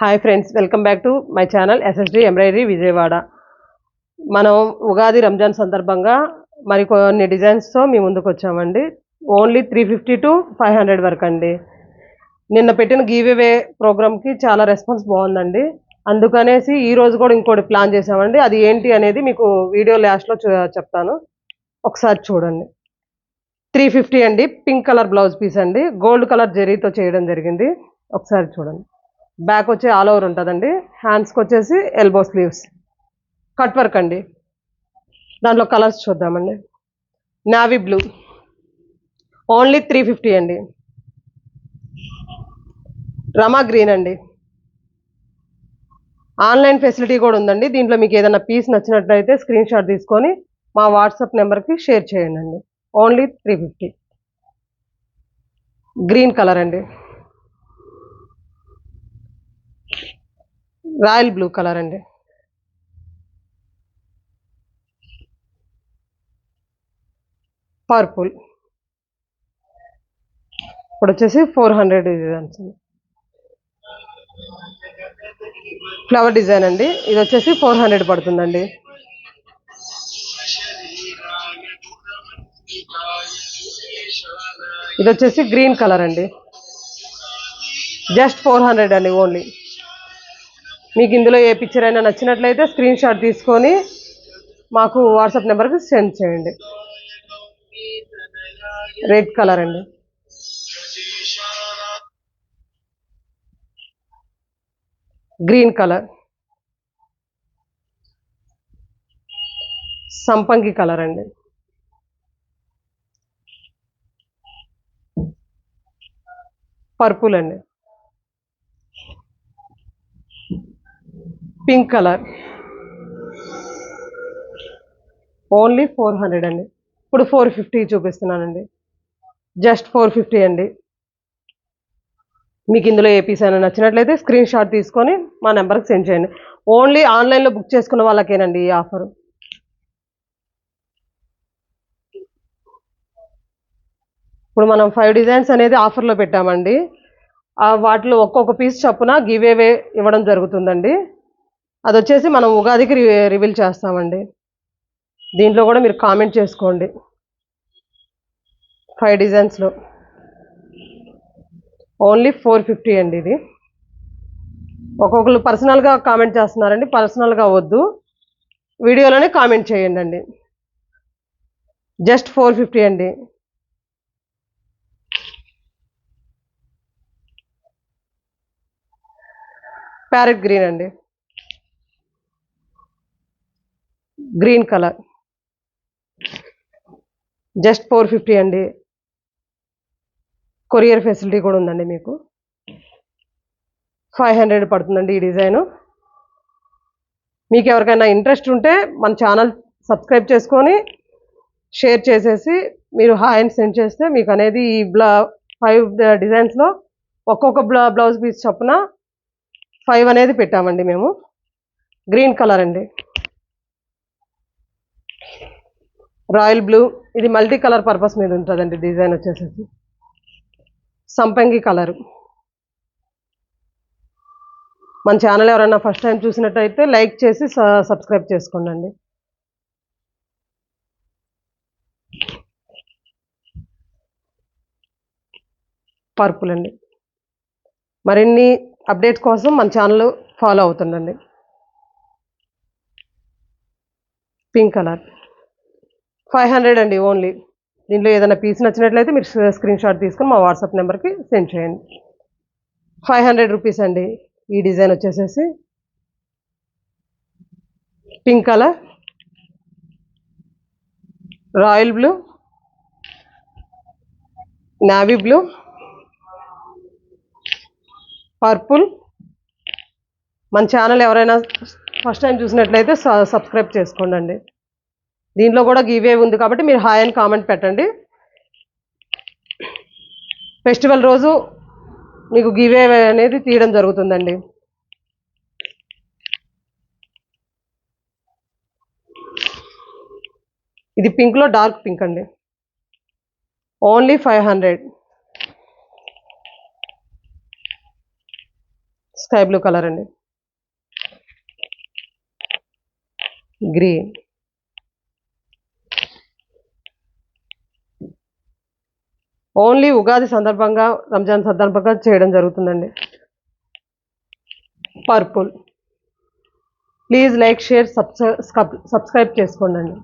Hi friends welcome back to my channel SSD embroidery Vijayawada మనం ఉగాది రంజాన్ సందర్భంగా మరి కొన్ని డిజైన్స్తో మీ ముందుకు వచ్చామండి. Only three fifty to five hundred వరకు అండి నిన్న పెట్టిన గివ్ ప్రోగ్రామ్కి చాలా రెస్పాన్స్ బాగుందండి. అందుకనేసి ఈ రోజు కూడా ఇంకోటి ప్లాన్ చేసామండి అది ఏంటి అనేది మీకు వీడియో లాస్ట్లో చూ- చెప్తాను. ఒకసారి చూడండి. త్రీ ఫిఫ్టీ అండి పింక్ కలర్ బ్లౌజ్ పీస్ అండి. గోల్డ్ కలర్ జెరీతో చేయడం జరిగింది. ఒకసారి చూడండి. బ్యాక్ వచ్చి ఆల్ ఓవర్ ఉంటుందండి. హ్యాండ్స్కి వచ్చేసి ఎల్బో స్లీవ్స్ కట్ వర్క్ అండి. దాంట్లో కలర్స్ చూద్దామండి. Navy blue only three fifty అండి. రమా గ్రీన్ అండి. ఆన్లైన్ ఫెసిలిటీ కూడా ఉందండి. దీంట్లో మీకు ఏదైనా పీస్ నచ్చినట్లయితే స్క్రీన్ షాట్ తీసుకొని మా వాట్సాప్ నెంబర్కి షేర్ చేయండి. అండి only three fifty green colour అండి. రాయల్ బ్లూ కలర్ అండి. పర్పుల్. ఇప్పుడు వచ్చేసి four hundred designs flower design అండి. ఇది వచ్చేసి ఫోర్ హండ్రెడ్ పడుతుందండి. ఇది వచ్చేసి గ్రీన్ కలర్ అండి. జస్ట్ ఫోర్ హండ్రెడ్ అండి ఓన్లీ. మీకు ఇందులో ఏ పిక్చర్ అయినా నచ్చినట్లయితే స్క్రీన్ షాట్ తీసుకొని మాకు వాట్సాప్ నెంబర్కి సెండ్ చేయండి. రెడ్ కలర్ అండి. గ్రీన్ కలర్ సంపంగి కలర్ అండి. పర్పుల్ అండి. Pink colour. Only four hundred అండి. ఇప్పుడు ఫోర్ ఫిఫ్టీ చూపిస్తున్నానండి. జస్ట్ ఫోర్ ఫిఫ్టీ అండి. మీకు ఇందులో ఏ పీస్ అయినా నచ్చినట్లయితే స్క్రీన్ షాట్ తీసుకొని మా నెంబర్కి సెండ్ చేయండి. ఓన్లీ ఆన్లైన్లో బుక్ చేసుకున్న వాళ్ళకేనండి ఈ ఆఫర్. ఇప్పుడు మనం ఫైవ్ డిజైన్స్ అనేది ఆఫర్లో పెట్టామండి. వాటిలో ఒక్కొక్క పీస్ చొప్పున గివ్ అవే ఇవ్వడం జరుగుతుందండి. అది వచ్చేసి మనం ఉగాదికి రివీల్ చేస్తామండి. దీంట్లో కూడా మీరు కామెంట్ చేసుకోండి. ఫైవ్ డిజైన్స్లో ఓన్లీ ఫోర్ ఫిఫ్టీ అండి ఇది. ఒక్కొక్కరు పర్సనల్గా కామెంట్ చేస్తున్నారండి పర్సనల్గా వద్దు. వీడియోలోనే కామెంట్ చేయండి అండి జస్ట్ ఫోర్ ఫిఫ్టీ అండి. ప్యారెట్ గ్రీన్ అండి. Green colour. Just four fifty అండి. కొరియర్ ఫెసిలిటీ కూడా ఉందండి మీకు. ఫైవ్ హండ్రెడ్ పడుతుందండి ఈ డిజైను. మీకు ఎవరికైనా ఇంట్రెస్ట్ ఉంటే మన ఛానల్ సబ్స్క్రైబ్ చేసుకొని షేర్ చేసేసి మీరు హాయ్ అండ్ సెండ్ చేస్తే మీకు అనేది ఈ బ్లా ఫైవ్ డిజైన్స్లో ఒక్కొక్క బ్లా బ్లౌజ్ పీస్ చొప్పున ఫైవ్ అనేది పెట్టామండి మేము. గ్రీన్ కలర్ అండి. Royal blue. ఇది మల్టీ కలర్ పర్పస్ మీద ఉంటుందండి డిజైన్ వచ్చేసేసి. సంపంగి కలర్. మన ఛానల్ ఎవరైనా ఫస్ట్ టైం చూసినట్టయితే లైక్ చేసి సబ్స్క్రైబ్ చేసుకోండి పర్పుల్ అండి. మరిన్ని అప్డేట్ కోసం మన channel follow అవుతుండండి. Pink colour. Five hundred అండి ఓన్లీ. దీంట్లో ఏదైనా పీస్ నచ్చినట్లయితే మీరు స్క్రీన్ షాట్ తీసుకొని మా వాట్సాప్ నెంబర్కి సెండ్ చేయండి. ఫైవ్ హండ్రెడ్ రూపీస్ అండి ఈ డిజైన్ వచ్చేసేసి. Pink colour. Royal blue. Navy blue. Purple. మన ఛానల్ ఎవరైనా ఫస్ట్ టైం చూసినట్లయితే సబ్స్క్రైబ్ చేసుకోండి దీంట్లో కూడా గివే ఉంది కాబట్టి మీరు హాయ్ అని కామెంట్ పెట్టండి. ఫెస్టివల్ రోజు మీకు గివే అనేది తీయడం జరుగుతుందండి. ఇది పింక్లో డార్క్ పింక్ అండి. Only five hundred. Sky blue colour అండి. గ్రీన్. ఓన్లీ ఉగాది సందర్భంగా రంజాన్ సందర్భంగా చేయడం జరుగుతుందండి. Purple please like share subscribe చేసుకోండి